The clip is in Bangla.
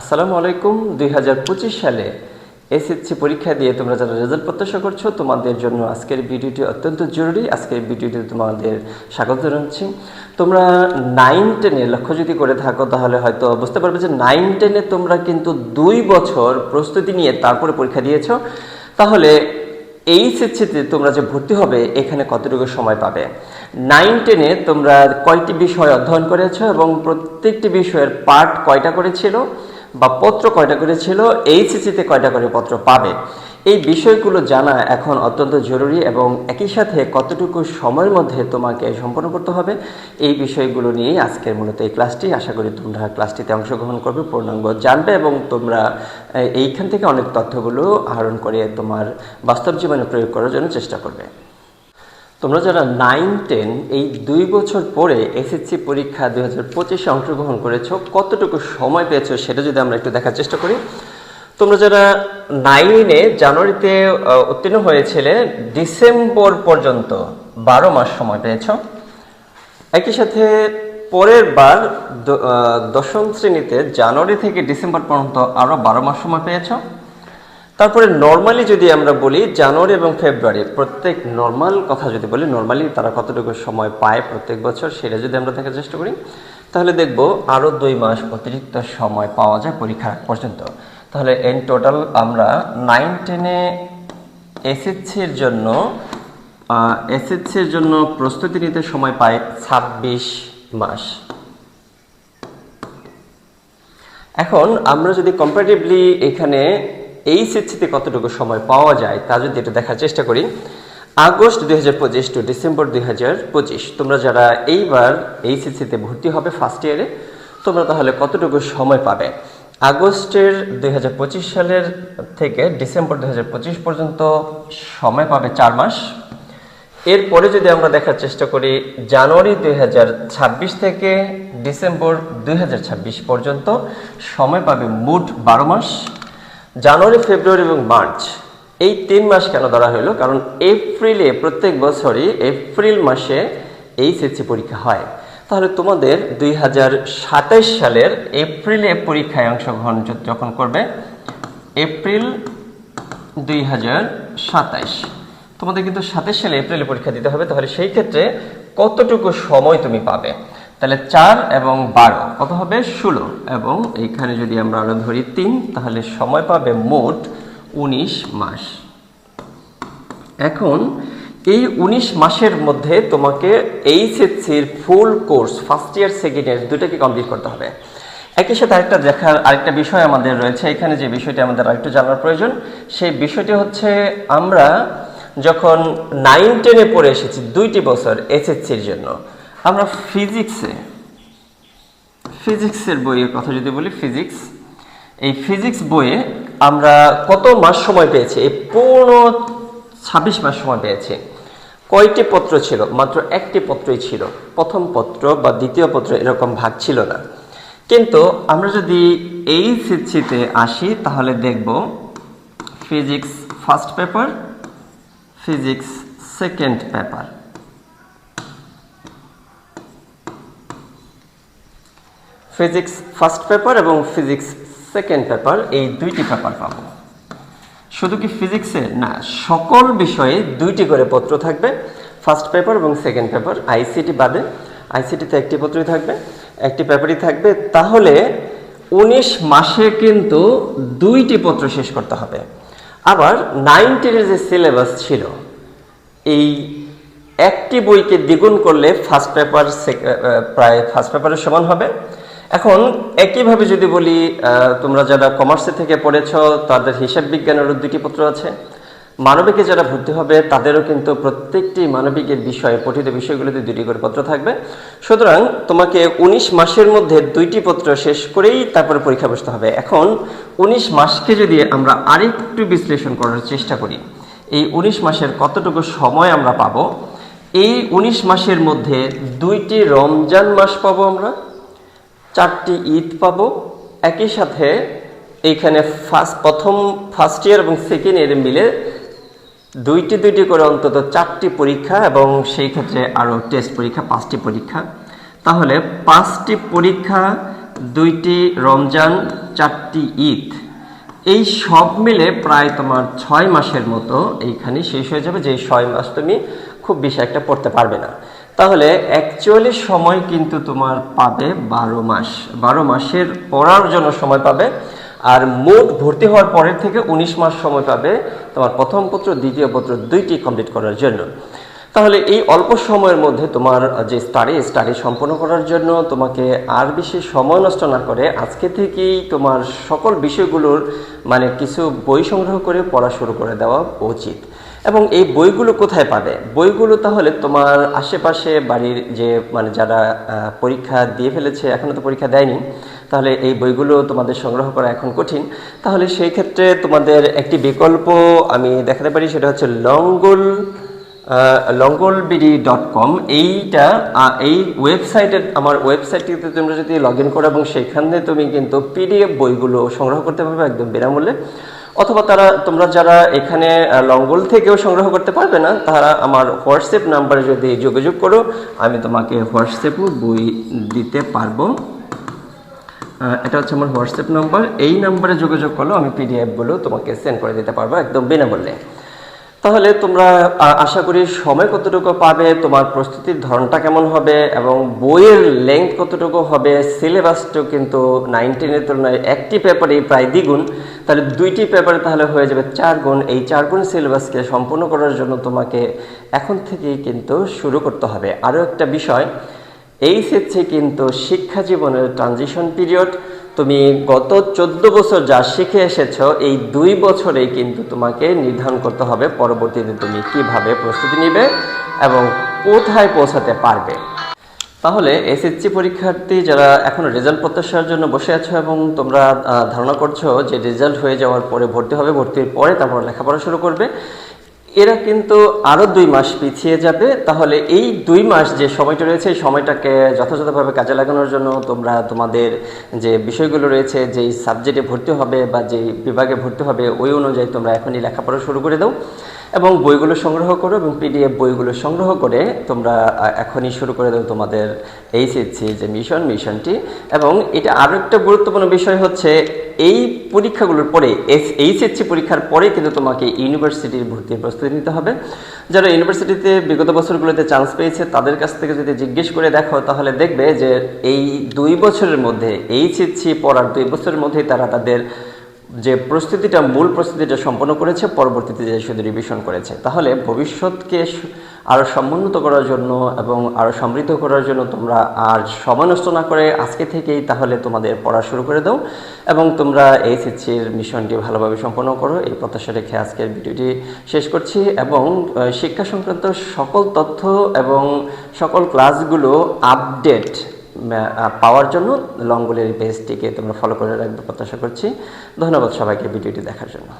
আসসালামু আলাইকুম, দুই হাজার পঁচিশ সালে এসএসসি পরীক্ষা দিয়ে তোমরা যারা রেজাল্ট প্রত্যাশা করছ, তোমাদের জন্য আজকের ভিডিওটি অত্যন্ত জরুরি। আজকের ভিডিওটি তোমাদের স্বাগত জানাচ্ছি। তোমরা নাইন টেনে লক্ষ্য যদি করে থাকো, তাহলে হয়তো বুঝতে পারবে যে নাইন টেনে তোমরা কিন্তু দুই বছর প্রস্তুতি নিয়ে তারপরে পরীক্ষা দিয়েছ। তাহলে এই এইচএসসিতে তোমরা যে ভর্তি হবে, এখানে কতটুকু সময় পাবে? নাইন টেনে তোমরা কয়টি বিষয় অধ্যয়ন করেছ এবং প্রত্যেকটি বিষয়ের পার্ট কয়টা করেছিল বা পত্র কয়টা করেছিল এইচএসসিতে কয়টা করে পত্র পাবে? এই বিষয়গুলো জানা এখন অত্যন্ত জরুরি এবং একই সাথে কতটুকু সময়ের মধ্যে তোমাকে সম্পন্ন করতে হবে, এই বিষয়গুলো নিয়েই আজকের মূলত এই ক্লাসটি। আশা করি তোমরা ক্লাসটিতে অংশগ্রহণ করবে, পূর্ণাঙ্গ জানবে এবং তোমরা এইখান থেকে অনেক তথ্যগুলো আহরণ করে তোমার বাস্তব জীবনে প্রয়োগ করার জন্য চেষ্টা করবে। তোমরা যারা নাইন টেন এই দুই বছর পরে এসএসসি পরীক্ষা দুই হাজার পঁচিশে অংশগ্রহণ করেছ, কতটুকু সময় পেয়েছ সেটা যদি আমরা একটু দেখার চেষ্টা করি। তোমরা যারা নাইনে জানুয়ারিতে উত্তীর্ণ হয়েছিলে, ডিসেম্বর পর্যন্ত বারো মাস সময় পেয়েছ। একই সাথে পরের বার দশম শ্রেণীতে জানুয়ারি থেকে ডিসেম্বর পর্যন্ত আরও বারো মাস সময় পেয়েছ। তারপরে নর্মালি যদি আমরা বলি জানুয়ারি এবং ফেব্রুয়ারি, প্রত্যেক নর্মাল কথা যদি বলি নর্মালি তারা কতটুকু সময় পায় প্রত্যেক বছর সেটা যদি আমরা দেখার চেষ্টা করি, তাহলে দেখব আরও দুই মাস অতিরিক্ত সময় পাওয়া যায় পরীক্ষা পর্যন্ত। তাহলে এন টোটাল আমরা নাইন টেনে এসএসসির জন্য এসএসসির জন্য প্রস্তুতি নিতে সময় পাই ছাব্বিশ মাস। এখন আমরা যদি কম্পারেটিভলি এখানে এই সিচ্ছিতে কতটুকু সময় পাওয়া যায়, তা যদি এটা দেখার চেষ্টা করি। আগস্ট দুই পঁচিশ টু ডিসেম্বর দুই পঁচিশ, তোমরা যারা এইবার এই সিচ্ছিতে ভর্তি হবে ফার্স্ট ইয়ারে তোমরা তাহলে কতটুকু সময় পাবে? আগস্টের দুই হাজার পঁচিশ সালের থেকে ডিসেম্বর দুই পর্যন্ত সময় পাবে চার মাস। এরপরে যদি আমরা দেখার চেষ্টা করি, জানুয়ারি দুই হাজার ছাব্বিশ থেকে ডিসেম্বর দু হাজার ছাব্বিশ পর্যন্ত সময় পাবে মোট বারো মাস। জানুয়ারি, ফেব্রুয়ারি এবং মার্চ। এই তিন মাস কেন ধরা হলো কারণ এপ্রিলে প্রত্যেক বছরই এপ্রিল মাসে এই সিসি পরীক্ষা হয়। তাহলে তোমাদের দুই সালের এপ্রিলে পরীক্ষায় অংশগ্রহণ যখন করবে? এপ্রিল দুই তোমাদের কিন্তু সাতাশ সালে এপ্রিলে পরীক্ষা দিতে হবে। তাহলে সেই ক্ষেত্রে কতটুকু সময় তুমি পাবে? তাহলে চার এবং বারো। কত হবে? ষোলো। এবং এইখানে যদি আমরা আরও ধরি তিন, তাহলে সময় পাবে মোট উনিশ মাস। এখন এই উনিশ মাসের মধ্যে তোমাকে এইচএসসির full course first year second year দুটাকে কমপ্লিট করতে হবে। একই সাথে আরেকটা দেখার আরেকটা বিষয় আমাদের রয়েছে। এখানে যে বিষয়টি আমাদের আরেকটু জানার প্রয়োজন, সেই বিষয়টি হচ্ছে আমরা যখন নাইন টেনে পড়ে এসেছি দুইটি বছর এসএসসির জন্য আমরা ফিজিক্সে ফিজিক্সের বইয়ের কথা যদি বলি ফিজিক্স এই ফিজিক্স বইয়ে আমরা কত মাস সময় পেয়েছি? এই পূর্ণ ছাব্বিশ মাস সময় পেয়েছি। কয়টি পত্র ছিল? মাত্র একটি পত্রই ছিল। প্রথম পত্র বা দ্বিতীয় পত্র এরকম ভাগ ছিল না। কিন্তু আমরা যদি এই সিচ্ছিতে আসি, তাহলে দেখব physics first paper physics second paper physics first paper এবং ফিজিক্স সেকেন্ড পেপার এই দুইটি পেপার পাবো। শুধু কি ফিজিক্সে না, সকল বিষয়ে দুইটি করে পত্র থাকবে ফার্স্ট পেপার এবং সেকেন্ড পেপার আইসিটি বাদে। আইসিটিতে একটি পত্রই থাকবে, একটি পেপারই থাকবে। তাহলে উনিশ মাসে কিন্তু দুইটি পত্র শেষ করতে হবে। আবার নাইন টেনের যে সিলেবাস ছিল, এই একটি বইকে দ্বিগুণ করলে ফার্স্ট পেপার প্রায় ফার্স্ট পেপারের সমান হবে। এখন একইভাবে যদি বলি তোমরা যারা কমার্সে থেকে পড়েছ, তাদের হিসাব বিজ্ঞানেরও দুটি পত্র আছে। মানবিকে যারা ভর্তি হবে, তাদেরও কিন্তু প্রত্যেকটি মানবিকের বিষয়ে, পঠিত বিষয়গুলোতে দুটি করে পত্র থাকবে। সুতরাং তোমাকে উনিশ মাসের মধ্যে দুইটি পত্র শেষ করেই তারপরে পরীক্ষা বসতে হবে। এখন উনিশ মাসকে যদি আমরা আরেকটু বিশ্লেষণ করার চেষ্টা করি, এই উনিশ মাসের কতটুকু সময় আমরা পাবো? এই উনিশ মাসের মধ্যে দুইটি রমজান মাস পাবো আমরা। চারটি ঈদ পাব। একই সাথে এইখানে ফার্স্ট প্রথম ফার্স্ট ইয়ার এবং সেকেন্ড ইয়ার মিলে দুইটি দুইটি করে অন্তত চারটি পরীক্ষা এবং সেই ক্ষেত্রে আরও টেস্ট পরীক্ষা, পাঁচটি পরীক্ষা। তাহলে পাঁচটি পরীক্ষা, দুইটি রমজান, চারটি ঈদ, এই সব মিলে প্রায় তোমার ছয় মাসের মতো এইখানে শেষ হয়ে যাবে, যে ছয় মাস তুমি খুব বেশি একটা পড়তে পারবে না। তাহলে অ্যাকচুয়ালি সময় কিন্তু তোমার পাবে বারো মাস। বারো মাসের পড়ার জন্য সময় পাবে। আর মোট ভর্তি হওয়ার পরের থেকে উনিশ মাস সময় পাবে তোমার প্রথম পত্র, দ্বিতীয় পত্র দুইটি কমপ্লিট করার জন্য। তাহলে এই অল্প সময়ের মধ্যে তোমার যে স্টাডি স্টাডি সম্পন্ন করার জন্য তোমাকে আর বেশি সময় নষ্ট না করে আজকে থেকেই তোমার সকল বিষয়গুলোর মানে কিছু বই সংগ্রহ করে পড়া শুরু করে দেওয়া উচিত। এবং এই বইগুলো কোথায় পাবে? বইগুলো তাহলে তোমার আশেপাশে বাড়ির যে মানে যারা পরীক্ষা দিয়ে ফেলেছে এখনও তো পরীক্ষা দেয়নি, তাহলে এই বইগুলো তোমাদের সংগ্রহ করা এখন কঠিন। তাহলে সেই ক্ষেত্রে তোমাদের একটি বিকল্প আমি দেখাতে পারি, সেটা হচ্ছে লঙ্গল লঙ্গলবিডি ডট কম। এইটা এই ওয়েবসাইটের আমার ওয়েবসাইটটিতে তোমরা যদি লগ ইন করো, এবং সেখানে তুমি কিন্তু পিডিএফ বইগুলো সংগ্রহ করতে পারবে একদম বিনামূল্যে। অথবা তারা, তোমরা যারা এখানে লঙ্গল থেকেও সংগ্রহ করতে পারবে না তারা আমার হোয়াটসঅ্যাপ নাম্বারে যদি যোগাযোগ করো, আমি তোমাকে হোয়াটসঅ্যাপও বই দিতে পারব। এটা হচ্ছে আমার হোয়াটসঅ্যাপ নাম্বার। এই নাম্বারে যোগাযোগ করলেও আমি পিডিএফগুলো তোমাকে সেন্ড করে দিতে পারব, একদম বিনামূল্যে তাহলে তোমরা আশা করি সময় কতটুকু পাবে, তোমার প্রস্তুতির ধরনটা কেমন হবে, এবং বইয়ের লেন্থ কতটুকু হবে সিলেবাসটা কিন্তু নাইনটিনের তুলনায় একটি পেপারে প্রায় দ্বিগুণ। তাহলে দুইটি পেপারে তাহলে হয়ে যাবে চার গুণ এই চার গুণ সিলেবাসকে সম্পূর্ণ করার জন্য তোমাকে এখন থেকেই কিন্তু শুরু করতে হবে। আরও একটা বিষয়, এই হচ্ছে কিন্তু শিক্ষা জীবনের ট্রানজিশন পিরিয়ড তুমি গত চোদ্দ বছর যা শিখে এসেছ, এই দুই বছরেই কিন্তু তোমাকে নির্ধারণ করতে হবে পরবর্তীতে তুমি কীভাবে প্রস্তুতি নিবে এবং কোথায় পৌঁছাতে পারবে। তাহলে এসএসসি পরীক্ষার্থী যারা এখন রেজাল্ট প্রত্যাশার জন্য বসে আছো এবং তোমরা ধারণা করছ যে রেজাল্ট হয়ে যাওয়ার পরে ভর্তি হবে, ভর্তির পরে তারপর লেখাপড়া শুরু করবে এরা কিন্তু আরও দুই মাস পিছিয়ে যাবে। তাহলে এই দুই মাস যে সময়টা রয়েছে, এই সময়টাকে যথাযথভাবে কাজে লাগানোর জন্য তোমরা তোমাদের যে বিষয়গুলো রয়েছে, যেই সাবজেক্টে ভর্তি হবে বা যেই বিভাগে ভর্তি হবে, ওই অনুযায়ী তোমরা এখনই লেখাপড়া শুরু করে দাও এবং বইগুলো সংগ্রহ করো এবং পিডিএফ বইগুলো সংগ্রহ করে তোমরা এখনই শুরু করে দাও তোমাদের এইচএসসি যে মিশন মিশনটি এবং এটা আরও একটা গুরুত্বপূর্ণ বিষয় হচ্ছে এই পরীক্ষাগুলোর পরে, এস, এইচএসসি পরীক্ষার পরে কিন্তু তোমাকে ইউনিভার্সিটির ভর্তির প্রস্তুতি নিতে হবে। যারা ইউনিভার্সিটিতে বিগত বছরগুলোতে চান্স পেয়েছে, তাদের কাছ থেকে যদি জিজ্ঞেস করে দেখো, তাহলে দেখবে যে এই দুই বছরের মধ্যে, এইচএসসি পড়ার দুই বছরের মধ্যেই তারা তাদের যে প্রস্তুতিটা, মূল প্রস্তুতিটা সম্পন্ন করেছে, পরবর্তীতে যে শুধু রিভিশন করেছে। তাহলে ভবিষ্যৎকে আরও আরও সমুন্নত করার জন্য এবং আরও সমৃদ্ধ করার জন্য তোমরা আর সময় না করে আজকে থেকেই তাহলে তোমাদের পড়া শুরু করে দাও এবং তোমরা এইচএসসির মিশনটি ভালোভাবে সম্পন্ন করো। এই প্রত্যাশা রেখে আজকের ভিডিওটি শেষ করছি এবং শিক্ষা সংক্রান্ত সকল তথ্য এবং সকল ক্লাসগুলো আপডেট পাওয়ার জন্য লঙ্গলের বেসটিকে তোমরা ফলো করে রাখবে প্রত্যাশা করছি। ধন্যবাদ সবাইকে ভিডিওটি দেখার জন্য।